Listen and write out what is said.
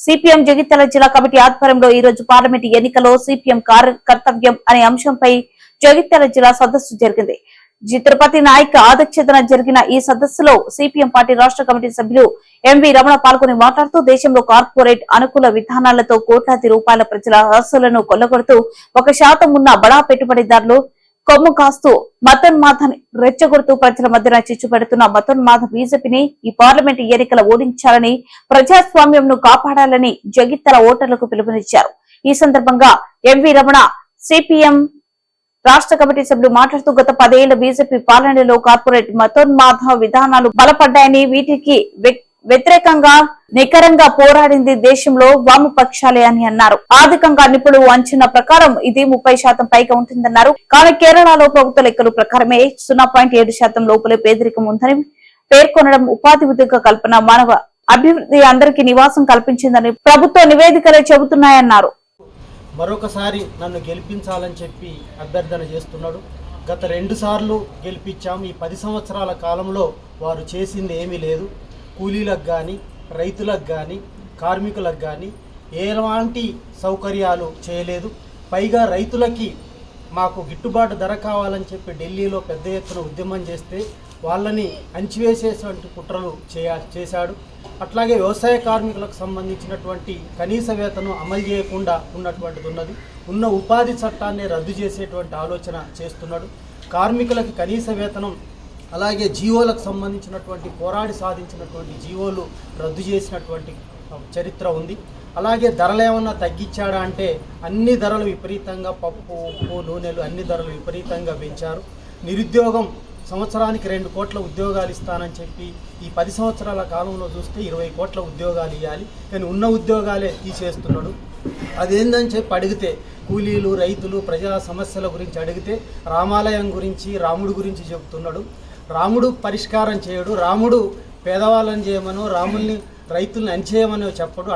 CPM Jagtial జిల్లా committee ఆధ్వర్యంలో ఈ రోజు పార్లమెంట్ ఎన్నికలో సిపిఎం కర్తవ్యం అనే అంశంపై జగిత్యాల జిల్లా సదస్సు జరిగింది. తిరుపతి నాయక్ అధ్యక్షతన జరిగిన ఈ సదస్సులో సిపిఎం పార్టీ రాష్ట్ర కమిటీ సభ్యులు ఎంవి రమణ పాల్గొని మాట్లాడుతూ దేశంలో కార్పొరేట్ అనుకూల విధానాలతో కోట్లాది రూపాయల ప్రజల ఆస్తులను కొల్లగొడుతూ ఒక శాతం ఉన్న బడా పెట్టుబడిదారులు కొమ్ము కాస్తూ మతోన్మాదాన్ని రెచ్చగొడుతూ ప్రజల మధ్యన చిచ్చు పెడుతున్న మతోన్మాద బీజేపీని ఈ పార్లమెంట్ ఎన్నికల ఓడించాలని ప్రజాస్వామ్యంను కాపాడాలని జగిత్తల ఓటర్లకు పిలుపునిచ్చారు. ఈ సందర్భంగా ఎంవి రమణ సిపిఎం రాష్ట్ర కమిటీ సభ్యులు మాట్లాడుతూ గత పదేళ్ళ బీజేపీ పాలనలో కార్పొరేట్ మతోన్మాద విధానాలు బలపడ్డాయని వీటికి వ్యక్తి వ్యతిరేకంగా నికరంగా పోరాడింది దేశంలో వామపక్షాలే అని అన్నారు. ఆర్థికంగా నిపుణులు అంచనా ప్రకారం ఇది ముప్పై శాతం పైగా ఉంటుందన్నారు. కానీ కేరళలో ప్రభుత్వ లెక్కల ప్రకారమే సున్నా పాయింట్ ఏడు శాతం లోపలే పేదరికం ఉందని పేర్కొనడం ఉపాధి ఉద్యోగ కల్పన మానవ అభివృద్ధి అందరికీ నివాసం కల్పించిందని ప్రభుత్వ నివేదికలే చెబుతున్నాయన్నారు. మరొకసారి నన్ను గెలిపించాలని చెప్పి అభ్యర్థన చేస్తున్నాడు. గత రెండు సార్లు గెలిపించాము. ఈ పది సంవత్సరాల కాలంలో వారు చేసింది ఏమీ లేదు. కూలీలకు కానీ రైతులకు కానీ కార్మికులకు కానీ ఎలాంటి సౌకర్యాలు చేయలేదు. పైగా రైతులకి మాకు గిట్టుబాటు ధర కావాలని చెప్పి ఢిల్లీలో పెద్ద ఎత్తున ఉద్యమం చేస్తే వాళ్ళని అణిచివేసేటువంటి కుట్రలు చేయా చేశాడు. అట్లాగే వ్యవసాయ కార్మికులకు సంబంధించినటువంటి కనీస వేతనం అమలు చేయకుండా ఉన్నటువంటిది ఉన్నది. ఉన్న ఉపాధి చట్టాన్ని రద్దు చేసేటువంటి ఆలోచన చేస్తున్నాడు. కార్మికులకు కనీస వేతనం అలాగే జీవోలకు సంబంధించినటువంటి పోరాడి సాధించినటువంటి జీవోలు రద్దు చేసినటువంటి చరిత్ర ఉంది. అలాగే ధరలు ఏమన్నా తగ్గించాడా అంటే అన్ని ధరలు విపరీతంగా పప్పు ఉప్పు నూనెలు అన్ని ధరలు విపరీతంగా పెంచారు. నిరుద్యోగం సంవత్సరానికి రెండు కోట్ల ఉద్యోగాలు ఇస్తానని చెప్పి ఈ పది సంవత్సరాల కాలంలో చూస్తే ఇరవై కోట్ల ఉద్యోగాలు ఇవ్వాలి కానీ ఉన్న ఉద్యోగాలే తీసేస్తున్నాడు. అదేందని చెప్పి అడిగితే కూలీలు రైతులు ప్రజల సమస్యల గురించి అడిగితే రామాలయం గురించి రాముడు గురించి చెబుతున్నాడు రాముడు పరిష్కారం చేయడు రాముడు పేదవాళ్ళని చేయమనో రాముల్ని రైతుల్ని అణిచేయమనో చెప్పడు